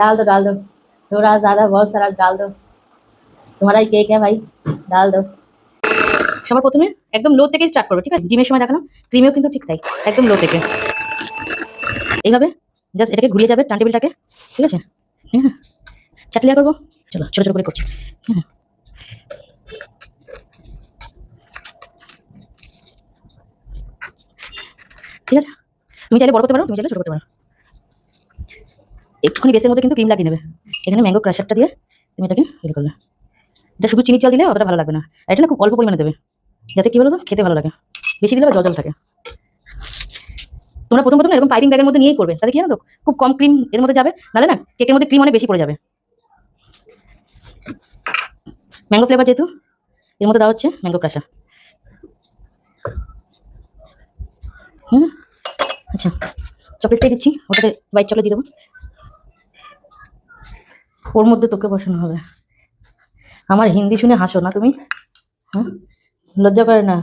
डाल दो डाल दो थोड़ा ज़्यादा बहुत सारा डाल दो तुम्हारा ही केक है भाई डाल दो সবার প্রথমে একদম লো থেকে স্টার্ট করবো ঠিক আছে ডিমের সময় দেখালাম ক্রিমেও কিন্তু ঠিক তাই একদম লো থেকে এইভাবে জাস্ট এটাকে ঘুরিয়ে যাবে টান টেবিলটাকে ঠিক আছে হ্যাঁ চার লেয়ার করবো চলো ছোটো ছোটো করে করছি হ্যাঁ ঠিক আছে তুমি চাইলে বড় করতে পারো তুমি চাইলে ছোটো করতে পারো একটুখানি বেসের মধ্যে কিন্তু ক্রিম লাগিয়ে নেবে। এখানে ম্যাঙ্গো ক্রাশারটা দিয়ে তুমি এটাকে ইয়ে করলে। এটা শুধু চিনি জল দিলে অতটা ভালো লাগবে না। এটা না খুব অল্প পরিমাণে দেবে। যাতে কি বলো তো খেতে ভালো লাগে। বেশি দিলে জল জল থাকে। তোমরা প্রথম প্রথম এরকম পাইপিং ব্যাগের মধ্যে নিয়েই করবে। তাতে কি জানো তো? খুব কম ক্রিম এর মধ্যে যাবে। নাহলে না কেকের মধ্যে ক্রিম অনেক বেশি পড়ে যাবে। ম্যাঙ্গো ফ্লেভার যেহেতু, এর মধ্যে দেওয়া হচ্ছে ম্যাঙ্গো ক্রাশা হুম? আচ্ছা। চকলেটটাই দিচ্ছি। ওটাতে হোয়াইট চকলেট দিয়ে দেবো। ওর মধ্যে তোকে বসানো হবে আমার হিন্দি শুনে হাসো না তুমি হ্যাঁ লজ্জা করে না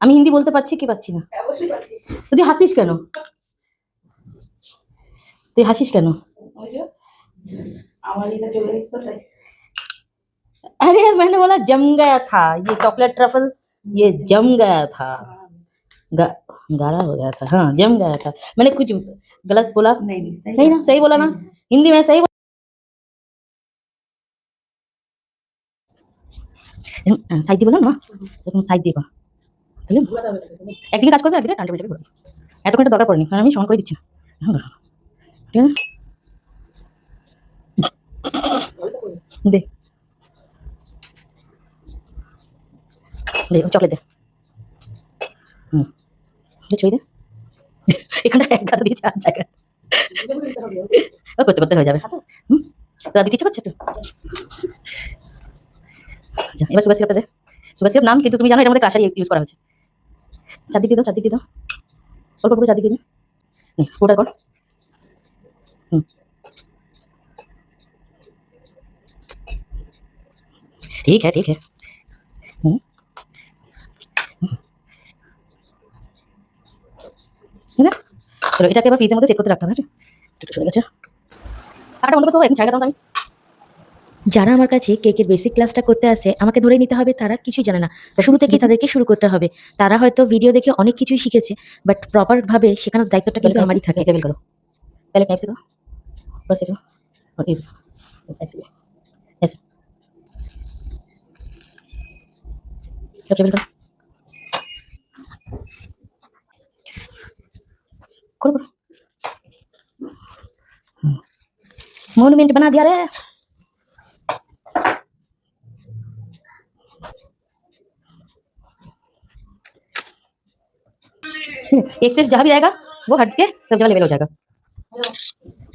আমি হিন্দি বলতে পারছি কি পাচ্ছি না অবশ্যই পাচ্ছিস তো তুই হাসিস কেন তুই হাসিস কেন ওই যে আমার এটা চলে গেছে তো তাই अरे मैंने बोला जम गया था ये चॉकलेट ट्रफल ये जम गया था गा, गाढ़ा हो गया था हाँ जम गया था मैंने कुछ गलत बोला नहीं नहीं सही नहीं ना सही बोला ना हिंदी में सही সাইড দিব না মা, এরকম সাইড দিবা তাহলে একদিকে কাজ করবে, একদিকে টানতে বেলতে করবে এতক্ষণ দরকার পড়েনি, কারণ আমি সমান করে দিচ্ছি না। ঠিক আছে? দে। দে চকলেট দে। হুম। ছুঁই দে। এখানে এক গাদা দিয়েছে আর জায়গায়। ও করতে করতে হয়ে যাবে। হুম। তো দিতে ইচ্ছে করছে একটু? আচ্ছা এবার সুগার সিরাপটা দে। সুগার সিরাপ নাম কিন্তু তুমি জানো এর মধ্যে কাশারি ইউজ করা হয়েছে। চারদিক দিয়ে দাও, চারদিক দিয়ে দাও। অল্প করে চারদিক দিয়ে নে ওটা কর। হুম। ঠিক ঠিক চলো, এটাকে এবার ফ্রিজের মধ্যে চেক করতে রাখতাম হবে হ্যাঁ? একটু সরে গেছে। টাকাটা বন্ধ করতে হবে আমি। যারা আমার কাছে কেকের বেসিক ক্লাসটা করতে আসে আমাকে ধরে নিতে হবে তারা কিছুই জানে না শুরু থেকে তাদেরকে শুরু করতে হবে তারা হয়তো ভিডিও দেখে অনেক কিছুই শিখেছে বাট প্রপার ভাবে শেখানোর দায়িত্বটা কিন্তু আমারই থাকে टेबल करो पहले टाइप से करो ऊपर से करो और इधर इस साइड से भी ऐसे सब टेबल करो करो करो मोनूमेंट बना दिया रे एक्सेस जहाँ भी जाएगा वो हट के सब जगह लेवल हो जाएगा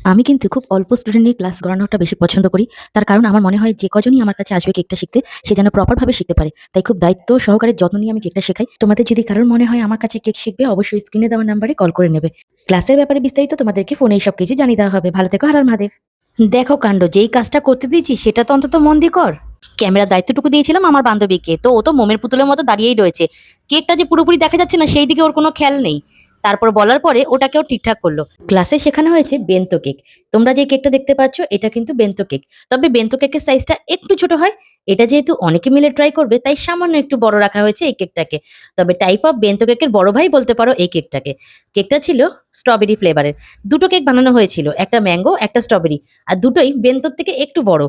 আমি কিন্তু খুব অল্প স্টুডেন্ট নিয়ে ক্লাস করানোটা বেশি পছন্দ করি তার কারণ আমার মনে হয় যে কজনই আমার কাছে আসবে কেকটা শিখতে সে যেন প্রপারভাবে শিখতে পারে তাই খুব দায়িত্ব সহকারে যত্ন নিয়ে আমি কেকটা শেখাই তোমাদের যদি কারোর মনে হয় আমার কাছে কেক শিখবে অবশ্যই স্ক্রিনে দেওয়া নাম্বারে কল করে নেবে ক্লাসের ব্যাপারে বিস্তারিত তোমাদেরকে ফোনে সব কিছু জানিয়ে দেওয়া হবে ভালো থেকো হারার মাদেব দেখো কাণ্ড, যেই কাজটা করতে দিয়েছি, সেটা তো অন্তত মন দিয়ে কর। ক্যামেরার দায়িত্বটুকু দিয়েছিলাম আমার বান্ধবীকে, তো ও তো মোমের পুতুলের মতো দাঁড়িয়েই রয়েছে। কেকটা যে পুরোপুরি দেখা যাচ্ছে না, সেই দিকে ওর কোনো খেয়াল নেই। তারপর বলার পরে ওটাকেও ঠিকঠাক করল। ক্লাসে শেখানো হয়েছে বেন্তো কেক তোমরা যে কেকটা দেখতে পাচ্ছ, এটা কিন্তু বেন্তো কেক তবে বেন্তো কেকের সাইজটা একটু ছোট হয়। এটা যেহেতু অনেকে মিলে ট্রাই করবে, তাই সামান্য একটু বড় রাখা হয়েছে এই কেকটাকে তবে টাইপ অফ বেন্তো কেকের বড় ভাই বলতে পারো এই কেকটাকে কেকটা ছিল স্ট্রবেরি ফ্লেভারের দুটো কেক বানানো হয়েছিল, একটা ম্যাঙ্গো একটা স্ট্রবেরি আর দুটোই বেন্তোর থেকে একটু বড়।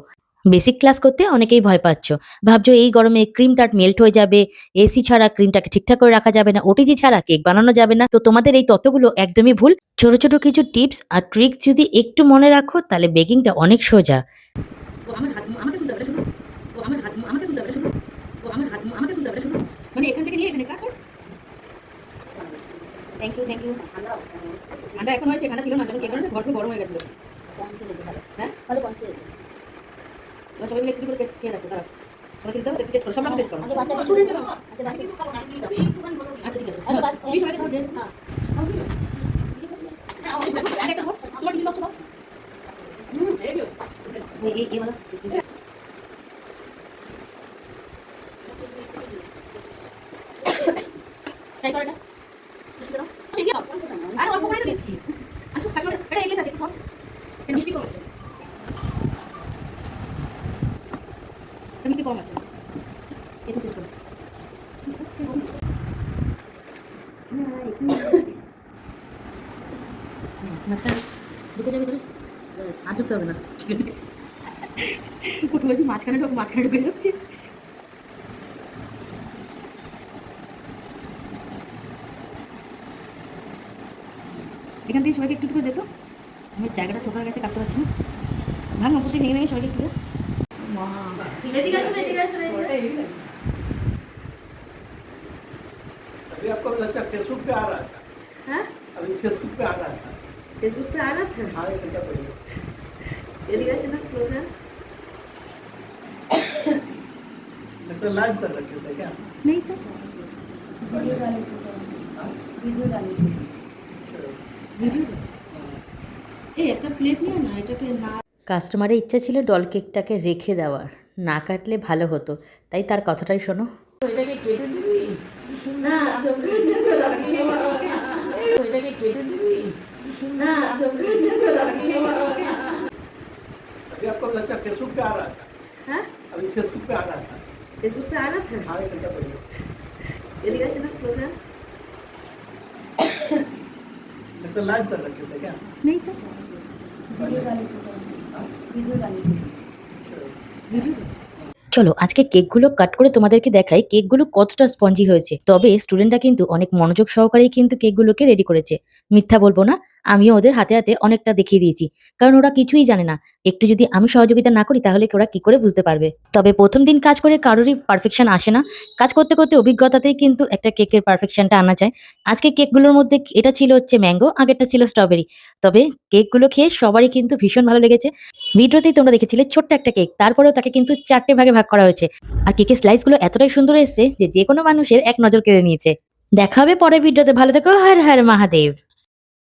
বেসিক ক্লাস করতে অনেকেই ভয় পাচ্ছ। ভাবছ এই গরমে ক্রিম টাট মেল্ট হয়ে যাবে এসি ছাড়া ক্রিমটাকে ঠিকঠাক করে রাখা যাবে না ওটিজি ছাড়া কেক বানানো যাবে না। তো তোমাদের এই তত্ত্বগুলো একদমই ভুল। ছোট ছোট কিছু টিপস আর ট্রিক্স যদি একটু মনে রাখো তাহলে বেকিংটা অনেক সোজা। তো আমার হাত আমাকে তুলতে হবে শুধু? তো আমার হাত আমাকে তুলতে হবে শুধু? তো আমার হাত আমাকে তুলতে হবে শুধু? মানে এখান থেকে নিয়ে এখানে cut thank you thank you ঠান্ডা। এখন হয়েছে ঠান্ডা ছিল না যখন কেক গরম হয়ে গেছিল। হ্যাঁ? ভালো কনসি এবার সবাই মিলে একটু করে খেয়ে দেখো দাঁড়াও সবাই খেতে হবে টেস্ট করো সব আচ্ছা ঠিক আছে তোমার আর অল্প করে দিচ্ছি আসো এটা এগিয়ে থাকে। মিষ্টি কম আছে কি মাঝখানে ঢুকে মাঝখানে ঢোক যাচ্ছে। এখান থেকে সবাইকে একটু একটু করে দে আমি জায়গাটা ছোট হয়ে গেছে, কাটতে পারছি না। ভাঙ প্রতি ভেঙে ভেঙে সবাইকে একটু हाँ। अभी आपको लगता है फेसबुक पे आ रहा था। हाँ? अभी फेसबुक पे आ रहा था। फेसबुक पे आ रहा था? हाँ एक घंटा पहले। डेलीगेशन ऑफ़ क्लोजर मतलब लाइव कर रखे थे क्या? नहीं तो। वीडियो डाली वीडियो हाँ? डाली वीडियो अच्छा। हाँ। ए एक प्लेट नहीं है ना? एक तो ना কাস্টমারের ইচ্ছা ছিল ডল কেকটাকে রেখে দেওয়ার না কাটলে ভালো হতো তাই তার কথাটাই শোনো এটাকে কেটে দিবি না চোখে সে তো লাগিয়ে এটাকে কেটে দিবি না চোখে সে তো লাগিয়ে अभी आपको लगता है फेसबुक पे आ रहा था हाँ अभी फेसबुक पे आ रहा था फेसबुक पे आ रहा था हाँ एक घंटा पहले एदिके আসুন না ক্লোজার मैं तो लाइव कर रखे थे क्या नहीं तो वीडियो डाली थी हाँ? वीडियो डाली थी চলো, আজকে কেকগুলো কাট করে তোমাদেরকে দেখাই কেকগুলো কতটা স্পঞ্জি হয়েছে। তবে স্টুডেন্টরা কিন্তু অনেক মনোযোগ সহকারেই কিন্তু কেকগুলোকে রেডি করেছে। মিথ্যা বলব না আমিও ওদের হাতে হাতে অনেকটা দেখিয়ে দিয়েছি। কারণ ওরা কিছুই জানে না। একটু যদি আমি সহযোগিতা না করি, তাহলে ওরা কি করে বুঝতে পারবে? তবে প্রথম দিন কাজ করে কারোরই পারফেকশন আসে না। কাজ করতে করতে অভিজ্ঞতাতেই কিন্তু একটা কেকের পারফেকশনটা আনা যায়। আজকে কেকগুলোর মধ্যে এটা ছিল হচ্ছে ম্যাঙ্গো, আগেরটা ছিল স্ট্রবেরি তবে কেকগুলো খেয়ে সবারই কিন্তু ভীষণ ভালো লেগেছে। ভিডিওতেই তোমরা দেখেছিলে ছোট্ট একটা কেক, তারপরেও তাকে কিন্তু চারটে ভাগে ভাগ করা হয়েছে। আর কেকের স্লাইসগুলো এতটাই সুন্দর এসেছে যে যে কোনো মানুষের এক নজর কেড়ে নিয়েছে। দেখা হবে পরের ভিডিওতে। ভালো থেকো। হর হর মহাদেব।